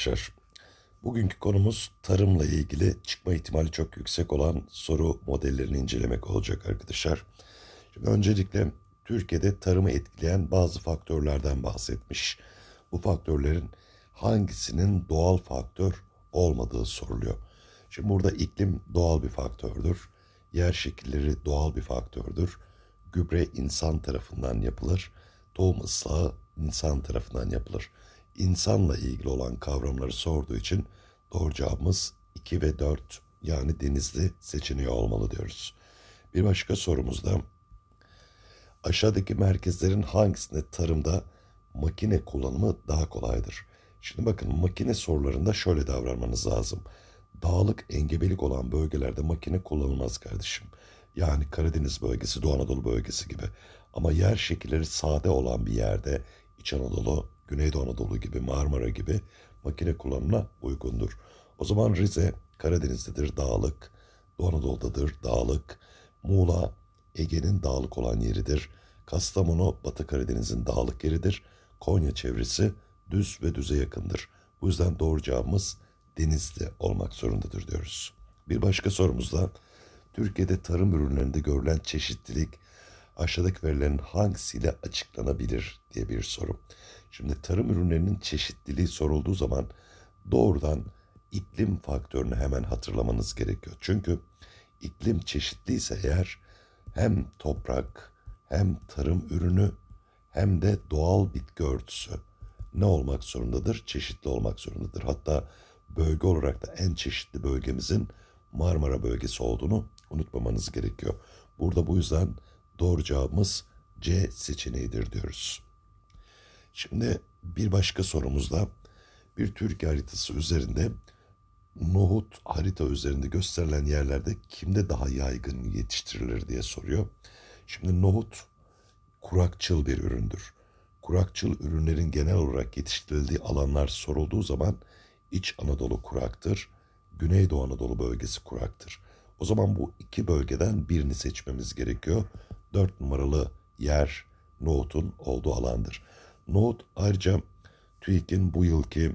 arkadaşlar. Bugünkü konumuz tarımla ilgili çıkma ihtimali çok yüksek olan soru modellerini incelemek olacak arkadaşlar. Şimdi öncelikle Türkiye'de tarımı etkileyen bazı faktörlerden bahsetmiş. Bu faktörlerin hangisinin doğal faktör olmadığı soruluyor. Şimdi burada iklim doğal bir faktördür. Yer şekilleri doğal bir faktördür. Gübre insan tarafından yapılır. Tohum ıslahı insan tarafından yapılır. İnsanla ilgili olan kavramları sorduğu için doğru cevabımız 2 ve 4 yani denizli seçeneği olmalı diyoruz. Bir başka sorumuzda aşağıdaki merkezlerin hangisinde tarımda makine kullanımı daha kolaydır? Şimdi bakın makine sorularında şöyle davranmanız lazım. Dağlık, engebelik olan bölgelerde makine kullanılmaz kardeşim. Yani Karadeniz bölgesi, Doğu Anadolu bölgesi gibi. Ama yer şekilleri sade olan bir yerde İç Anadolu, Güneydoğu Anadolu gibi, Marmara gibi makine kullanımına uygundur. O zaman Rize Karadeniz'dedir, dağlık. Doğu Anadolu'dadır, dağlık. Muğla Ege'nin dağlık olan yeridir. Kastamonu Batı Karadeniz'in dağlık yeridir. Konya çevresi düz ve düze yakındır. Bu yüzden doğru cevabımız denizli olmak zorundadır diyoruz. Bir başka sorumuzda Türkiye'de tarım ürünlerinde görülen çeşitlilik aşağıdaki verilerin hangisiyle açıklanabilir diye bir soru. Şimdi tarım ürünlerinin çeşitliliği sorulduğu zaman doğrudan iklim faktörünü hemen hatırlamanız gerekiyor. Çünkü iklim çeşitliyse eğer hem toprak hem tarım ürünü hem de doğal bitki örtüsü ne olmak zorundadır? Çeşitli olmak zorundadır. Hatta bölge olarak da en çeşitli bölgemizin Marmara bölgesi olduğunu unutmamanız gerekiyor. Burada bu yüzden doğru cevabımız C seçeneğidir diyoruz. Şimdi bir başka sorumuzda bir Türkiye haritası üzerinde nohut harita üzerinde gösterilen yerlerde kimde daha yaygın yetiştirilir diye soruyor. Şimdi nohut kurakçıl bir üründür. Kurakçıl ürünlerin genel olarak yetiştirildiği alanlar sorulduğu zaman İç Anadolu kuraktır, Güneydoğu Anadolu bölgesi kuraktır. O zaman bu iki bölgeden birini seçmemiz gerekiyor. Dört numaralı yer nohutun olduğu alandır. Nohut ayrıca TÜİK'in bu yılki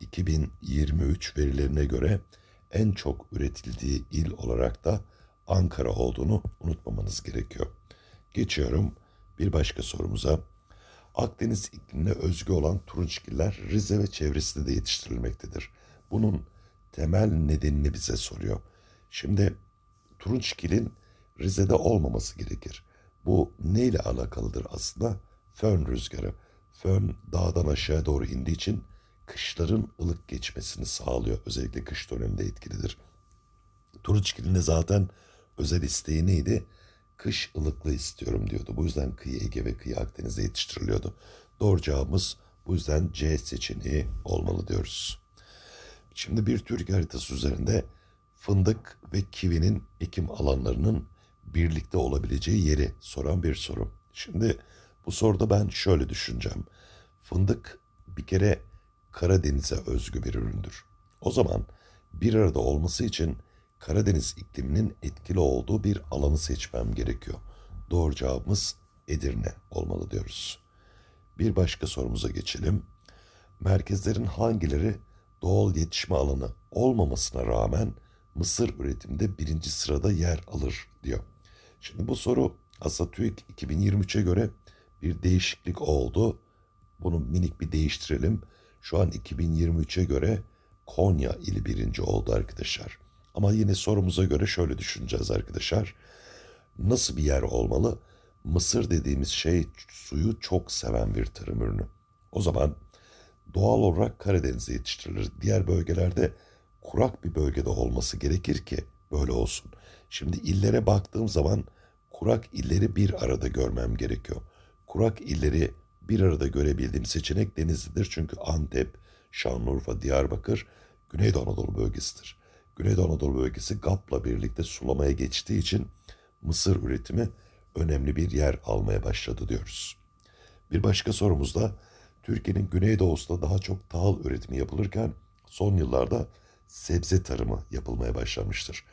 2023 verilerine göre en çok üretildiği il olarak da Ankara olduğunu unutmamanız gerekiyor. Geçiyorum bir başka sorumuza. Akdeniz iklimine özgü olan turunçgiller Rize ve çevresinde de yetiştirilmektedir. Bunun temel nedenini bize soruyor. Şimdi turunçgilin Rize'de olmaması gerekir. Bu neyle alakalıdır aslında? Fön rüzgarı. Fön dağdan aşağı doğru indiği için kışların ılık geçmesini sağlıyor. Özellikle kış döneminde etkilidir. Turunçgil'in de zaten özel isteği neydi? Kış ılıklı istiyorum diyordu. Bu yüzden kıyı Ege ve kıyı Akdeniz'de yetiştiriliyordu. Doğru cevabımız bu yüzden C seçeneği olmalı diyoruz. Şimdi bir Türkiye haritası üzerinde fındık ve kivinin ekim alanlarının birlikte olabileceği yeri soran bir soru. Şimdi bu soruda ben şöyle düşüneceğim. Fındık bir kere Karadeniz'e özgü bir üründür. O zaman bir arada olması için Karadeniz ikliminin etkili olduğu bir alanı seçmem gerekiyor. Doğru cevabımız Edirne olmalı diyoruz. Bir başka sorumuza geçelim. Merkezlerin hangileri doğal yetişme alanı olmamasına rağmen mısır üretiminde birinci sırada yer alır diyor. Şimdi bu soru aslında TÜİK 2023'e göre bir değişiklik oldu. Bunu minik bir değiştirelim. Şu an 2023'e göre Konya ili birinci oldu arkadaşlar. Ama yine sorumuza göre şöyle düşüneceğiz arkadaşlar. Nasıl bir yer olmalı? Mısır dediğimiz şey suyu çok seven bir tarım ürünü. O zaman doğal olarak Karadeniz'de yetiştirilir. Diğer bölgelerde kurak bir bölgede olması gerekir ki böyle olsun. Şimdi illere baktığım zaman kurak illeri bir arada görmem gerekiyor. Kurak illeri bir arada görebildiğim seçenek Denizli'dir. Çünkü Antep, Şanlıurfa, Diyarbakır Güneydoğu Anadolu bölgesidir. Güneydoğu Anadolu bölgesi GAP'la birlikte sulamaya geçtiği için mısır üretimi önemli bir yer almaya başladı diyoruz. Bir başka sorumuzda Türkiye'nin güneydoğusunda daha çok tahıl üretimi yapılırken son yıllarda sebze tarımı yapılmaya başlamıştır.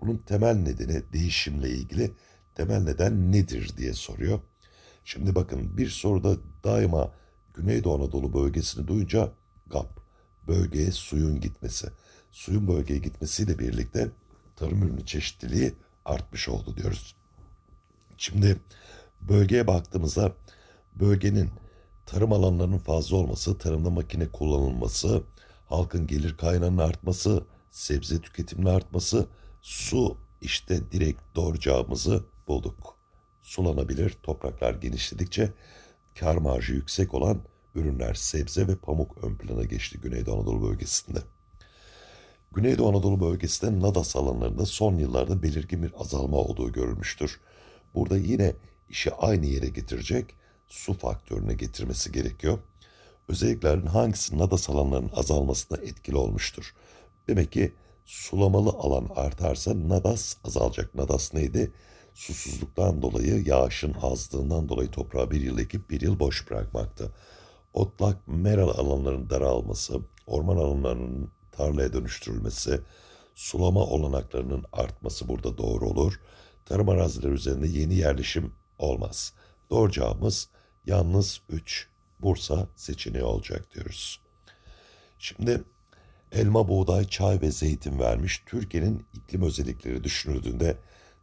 Bunun temel nedeni değişimle ilgili temel neden nedir diye soruyor. Şimdi bakın bir soruda daima Güneydoğu Anadolu bölgesini duyunca GAP. bölgeye suyun gitmesi. Suyun bölgeye gitmesiyle birlikte tarım ürünü çeşitliliği artmış oldu diyoruz. Şimdi bölgeye baktığımızda bölgenin tarım alanlarının fazla olması, tarımda makine kullanılması, halkın gelir kaynağının artması, sebze tüketiminin artması, su işte direkt doğuracağımızı bulduk. Sulanabilir topraklar genişledikçe kar marjı yüksek olan ürünler sebze ve pamuk ön plana geçti Güneydoğu Anadolu bölgesinde. Güneydoğu Anadolu bölgesinde Nadas alanlarında son yıllarda belirgin bir azalma olduğu görülmüştür. Burada yine işi aynı yere getirecek su faktörüne getirmesi gerekiyor. Özelliklerin hangisi Nadas alanlarının azalmasına etkili olmuştur? Demek ki sulamalı alan artarsa Nadas azalacak. Nadas neydi? Susuzluktan dolayı, yağışın azlığından dolayı toprağı bir yıl ekip bir yıl boş bırakmaktı. Otlak, meral alanlarının daralması, orman alanlarının tarlaya dönüştürülmesi, sulama olanaklarının artması burada doğru olur. Tarım arazileri üzerinde yeni yerleşim olmaz. Doğru cevabımız yalnız 3 Bursa seçeneği olacak diyoruz. Şimdi elma, buğday, çay ve zeytin vermiş. Türkiye'nin iklim özellikleri düşünüldüğünde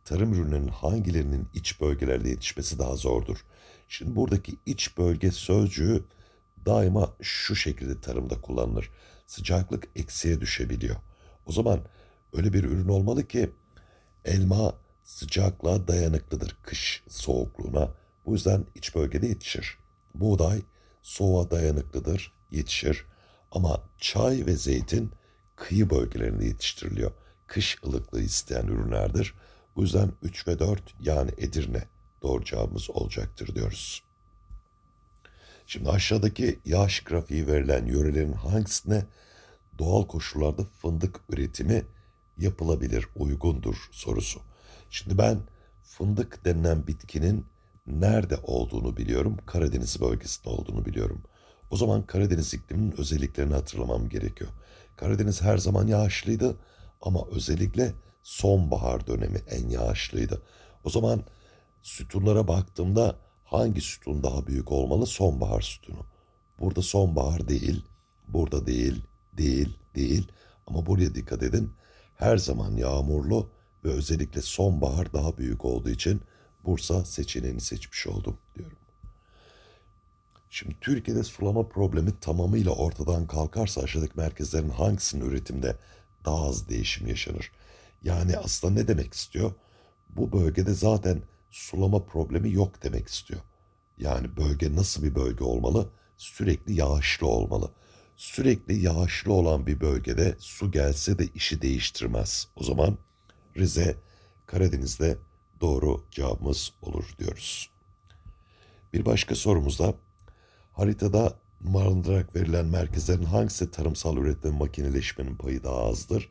tarım ürünlerinin hangilerinin iç bölgelerde yetişmesi daha zordur? Şimdi buradaki iç bölge sözcüğü daima şu şekilde tarımda kullanılır. Sıcaklık eksiye düşebiliyor. O zaman öyle bir ürün olmalı ki elma sıcaklığa dayanıklıdır kış soğukluğuna. Bu yüzden iç bölgede yetişir. Buğday soğuğa dayanıklıdır, yetişir. Ama çay ve zeytin kıyı bölgelerinde yetiştiriliyor. Kış ılıklığı isteyen ürünlerdir. Bu yüzden 3 ve 4 yani Edirne doğru cevabımız olacaktır diyoruz. Şimdi aşağıdaki yağış grafiği verilen yörelerin hangisine doğal koşullarda fındık üretimi yapılabilir, uygundur sorusu. Şimdi ben fındık denilen bitkinin nerede olduğunu biliyorum. Karadeniz bölgesinde olduğunu biliyorum. O zaman Karadeniz ikliminin özelliklerini hatırlamam gerekiyor. Karadeniz her zaman yağışlıydı ama özellikle sonbahar dönemi en yağışlıydı. O zaman sütunlara baktığımda hangi sütun daha büyük olmalı? Sonbahar sütunu. Burada sonbahar değil, burada değil, değil, değil. Ama buraya dikkat edin. Her zaman yağmurlu ve özellikle sonbahar daha büyük olduğu için Bursa seçeneğini seçmiş oldum diyorum. Şimdi Türkiye'de sulama problemi tamamıyla ortadan kalkarsa aşağıdaki merkezlerin hangisinin üretimde daha az değişim yaşanır? Yani aslında ne demek istiyor? Bu bölgede zaten sulama problemi yok demek istiyor. Yani bölge nasıl bir bölge olmalı? Sürekli yağışlı olmalı. Sürekli yağışlı olan bir bölgede su gelse de işi değiştirmez. O zaman Rize, Karadeniz'de doğru cevabımız olur diyoruz. Bir başka sorumuzda haritada numaralandırarak verilen merkezlerin hangisi tarımsal üretim makineleşmenin payı daha azdır?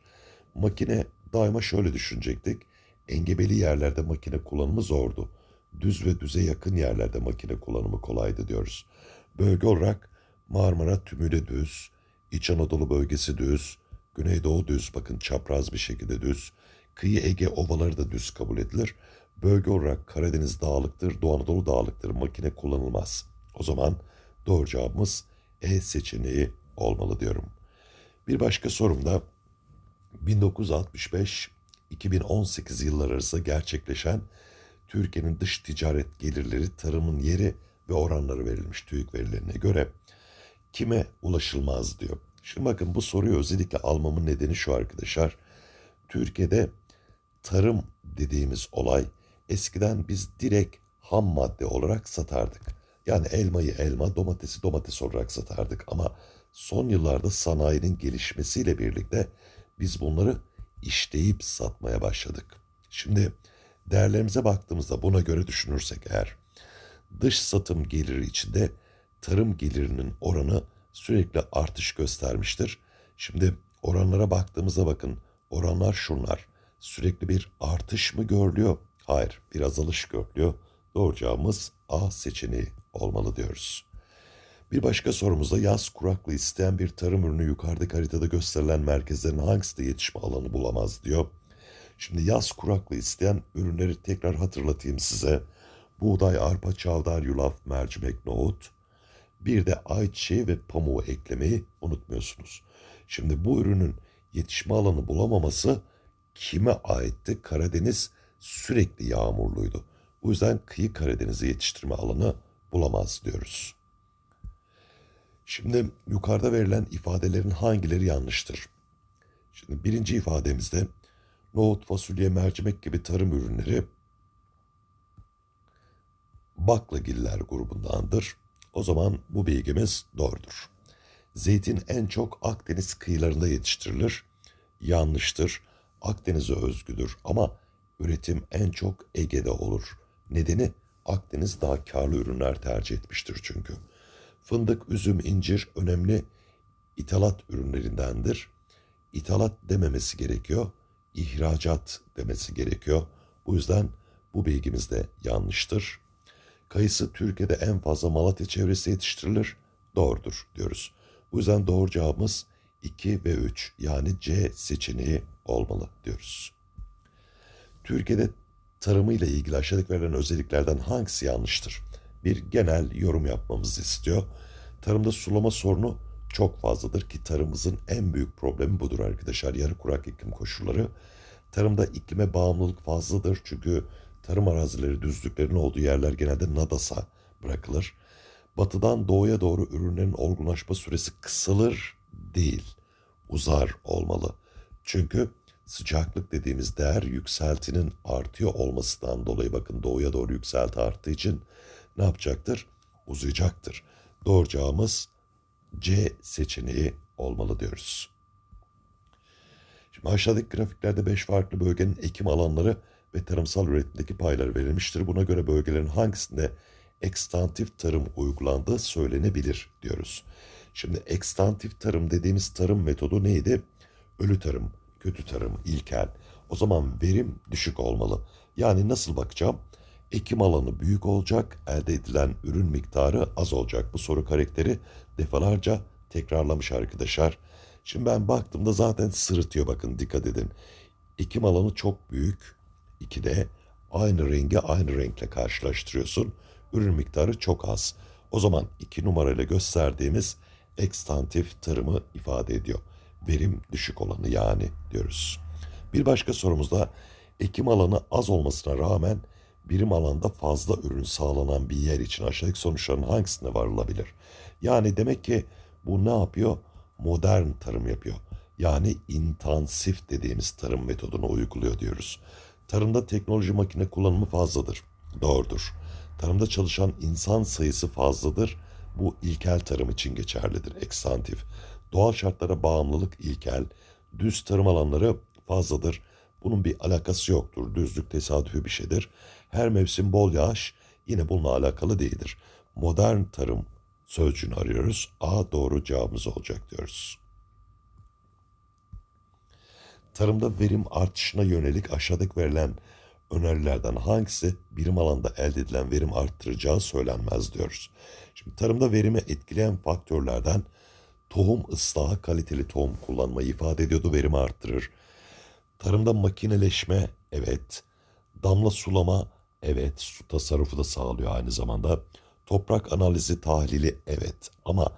Makine daima şöyle düşünecektik. Engebeli yerlerde makine kullanımı zordu. Düz ve düze yakın yerlerde makine kullanımı kolaydı diyoruz. Bölge olarak Marmara tümüyle düz, İç Anadolu bölgesi düz, Güneydoğu düz bakın çapraz bir şekilde düz, kıyı Ege ovaları da düz kabul edilir. Bölge olarak Karadeniz dağlıktır, Doğu Anadolu dağlıktır. Makine kullanılmaz. O zaman doğru cevabımız E seçeneği olmalı diyorum. Bir başka sorum da 1965-2018 yılları arasında gerçekleşen Türkiye'nin dış ticaret gelirleri, tarımın yeri ve oranları verilmiş TÜİK verilerine göre kime ulaşılmaz diyor. Şimdi bakın bu soruyu özellikle almamın nedeni şu arkadaşlar. Türkiye'de tarım dediğimiz olay eskiden biz direkt ham madde olarak satardık. Yani elmayı elma, domatesi domates olarak satardık ama son yıllarda sanayinin gelişmesiyle birlikte biz bunları işleyip satmaya başladık. Şimdi değerlerimize baktığımızda buna göre düşünürsek eğer dış satım geliri içinde tarım gelirinin oranı sürekli artış göstermiştir. Şimdi oranlara baktığımızda bakın oranlar şunlar. Sürekli bir artış mı görülüyor? Hayır, bir azalış görülüyor. Doğru cevabımız A seçeneği olmalı diyoruz. Bir başka sorumuzda yaz kuraklığı isteyen bir tarım ürünü yukarıdaki haritada gösterilen merkezlerin hangisinde yetişme alanı bulamaz diyor. Şimdi yaz kuraklığı isteyen ürünleri tekrar hatırlatayım size. Buğday, arpa, çavdar, yulaf, mercimek, nohut. Bir de ayçiçeği ve pamuğu eklemeyi unutmuyorsunuz. Şimdi bu ürünün yetişme alanı bulamaması kime aitti? Karadeniz sürekli yağmurluydu. Bu yüzden kıyı Karadeniz'i yetiştirme alanı bulamaz diyoruz. Şimdi yukarıda verilen ifadelerin hangileri yanlıştır? Şimdi birinci ifademizde nohut, fasulye, mercimek gibi tarım ürünleri baklagiller grubundandır. O zaman bu bilgimiz doğrudur. Zeytin en çok Akdeniz kıyılarında yetiştirilir. Yanlıştır. Akdeniz'e özgüdür ama üretim en çok Ege'de olur. Nedeni Akdeniz daha karlı ürünler tercih etmiştir çünkü. Fındık, üzüm, incir önemli ithalat ürünlerindendir. İthalat dememesi gerekiyor, ihracat demesi gerekiyor. Bu yüzden bu bilgimiz de yanlıştır. Kayısı Türkiye'de en fazla Malatya çevresi yetiştirilir. Doğrudur diyoruz. Bu yüzden doğru cevabımız 2 ve 3 yani C seçeneği olmalı diyoruz. Türkiye'de tarımıyla ilgili aşağıdaki verilen özelliklerden hangisi yanlıştır? Bir genel yorum yapmamızı istiyor. Tarımda sulama sorunu çok fazladır ki tarımımızın en büyük problemi budur arkadaşlar. Yarı kurak iklim koşulları. Tarımda iklime bağımlılık fazladır çünkü tarım arazileri düzlüklerin olduğu yerler genelde nadasa bırakılır. Batıdan doğuya doğru ürünlerin olgunlaşma süresi kısalır değil, uzar olmalı. Çünkü sıcaklık dediğimiz değer yükseltinin artıyor olmasından dolayı bakın doğuya doğru yükselti arttığı için ne yapacaktır? Uzayacaktır. Doğru cevabımız C seçeneği olmalı diyoruz. Şimdi aşağıdaki grafiklerde 5 farklı bölgenin ekim alanları ve tarımsal üretimdeki payları verilmiştir. Buna göre bölgelerin hangisinde ekstantif tarım uygulandığı söylenebilir diyoruz. Şimdi ekstantif tarım dediğimiz tarım metodu neydi? Ölü tarım, kötü tarım, ilkel. O zaman verim düşük olmalı. Yani nasıl bakacağım? Ekim alanı büyük olacak, elde edilen ürün miktarı az olacak. Bu soru karakteri defalarca tekrarlamış arkadaşlar. Şimdi ben baktığımda zaten sırıtıyor bakın dikkat edin. Ekim alanı çok büyük. İkide aynı rengi aynı renkle karşılaştırıyorsun. Ürün miktarı çok az. O zaman iki numarayla gösterdiğimiz ekstantif tarımı ifade ediyor. Verim düşük olanı yani diyoruz. Bir başka sorumuzda ekim alanı az olmasına rağmen birim alanda fazla ürün sağlanan bir yer için aşağıdaki sonuçların hangisine varılabilir? Yani demek ki bu ne yapıyor? Modern tarım yapıyor. Yani intensif dediğimiz tarım metodunu uyguluyor diyoruz. Tarımda teknoloji makine kullanımı fazladır. Doğrudur. Tarımda çalışan insan sayısı fazladır. Bu ilkel tarım için geçerlidir. Eksantif. Doğal şartlara bağımlılık ilkel. Düz tarım alanları fazladır. Bunun bir alakası yoktur. Düzlük tesadüfi bir şeydir. Her mevsim bol yağış yine bununla alakalı değildir. Modern tarım sözcüğünü arıyoruz. A doğru cevabımız olacak diyoruz. Tarımda verim artışına yönelik aşağıdaki verilen önerilerden hangisi birim alanda elde edilen verim arttıracağı söylenmez diyoruz. Şimdi tarımda verimi etkileyen faktörlerden tohum ıslahı kaliteli tohum kullanmayı ifade ediyordu verimi arttırır. Tarımda makineleşme evet, damla sulama evet, su tasarrufu da sağlıyor aynı zamanda. Toprak analizi tahlili evet ama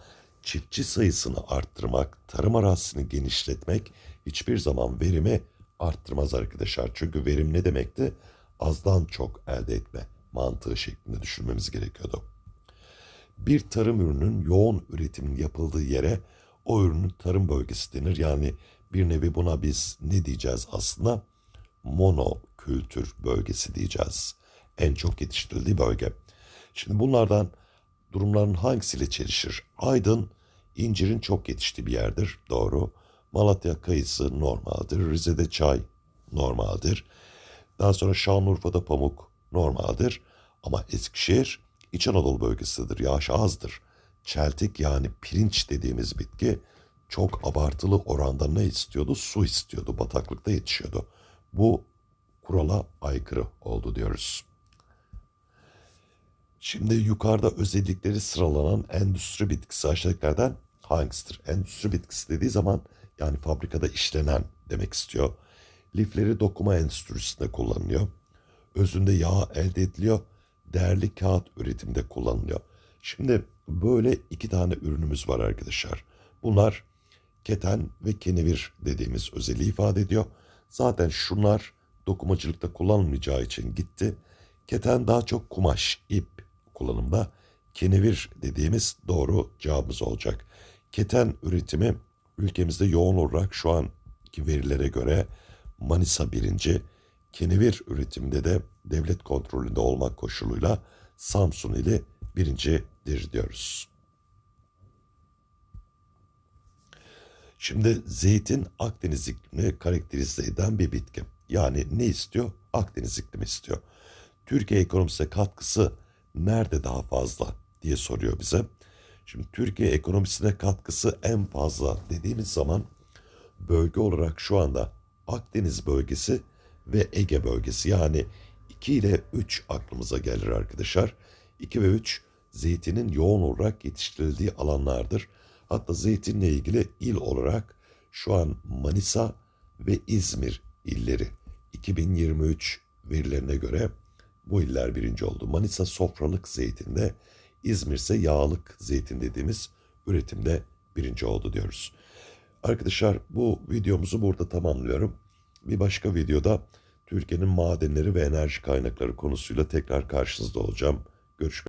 çiftçi sayısını arttırmak, tarım arazisini genişletmek hiçbir zaman verimi arttırmaz arkadaşlar. Çünkü verim ne demekti? Azdan çok elde etme mantığı şeklinde düşünmemiz gerekiyordu. Bir tarım ürünün yoğun üretimin yapıldığı yere o ürünün tarım bölgesi denir. Yani bir nevi buna biz ne diyeceğiz aslında? Monokültür bölgesi diyeceğiz. En çok yetiştirildiği bölge. Şimdi bunlardan durumların hangisiyle çelişir? Aydın incirin çok yetiştiği bir yerdir. Doğru. Malatya kayısı normaldir. Rize'de çay normaldir. Daha sonra Şanlıurfa'da pamuk normaldir. Ama Eskişehir İç Anadolu bölgesidir. Yağış azdır. Çeltik yani pirinç dediğimiz bitki çok abartılı oranda ne istiyordu? Su istiyordu. Bataklıkta yetişiyordu. Bu kurala aykırı oldu diyoruz. Şimdi yukarıda özellikleri sıralanan endüstri bitkisi aşağıdakilerden hangisidir? Endüstri bitkisi dediği zaman yani fabrikada işlenen demek istiyor. Lifleri dokuma endüstrisinde kullanılıyor. Özünde yağ elde ediliyor. Değerli kağıt üretiminde kullanılıyor. Şimdi böyle iki tane ürünümüz var arkadaşlar. Bunlar keten ve kenevir dediğimiz özelliği ifade ediyor. Zaten şunlar dokumacılıkta kullanılmayacağı için gitti. Keten daha çok kumaş, ip kullanımda. Kenevir dediğimiz doğru cevabımız olacak. Keten üretimi ülkemizde yoğun olarak şu anki verilere göre Manisa birinci, kenevir üretiminde de devlet kontrolünde olmak koşuluyla Samsun ili birincidir diyoruz. Şimdi zeytin Akdeniz iklimini karakterize eden bir bitki. Yani ne istiyor? Akdeniz iklimi istiyor. Türkiye ekonomisine katkısı nerede daha fazla diye soruyor bize. Şimdi Türkiye ekonomisine katkısı en fazla dediğimiz zaman bölge olarak şu anda Akdeniz bölgesi ve Ege bölgesi yani 2 ile 3 aklımıza gelir arkadaşlar. 2 ve 3 zeytinin yoğun olarak yetiştirildiği alanlardır. Hatta zeytinle ilgili il olarak şu an Manisa ve İzmir illeri 2023 verilerine göre bu iller birinci oldu. Manisa sofralık zeytinde, İzmir ise yağlık zeytin dediğimiz üretimde birinci oldu diyoruz. Arkadaşlar bu videomuzu burada tamamlıyorum. Bir başka videoda Türkiye'nin madenleri ve enerji kaynakları konusuyla tekrar karşınızda olacağım. Görüşmek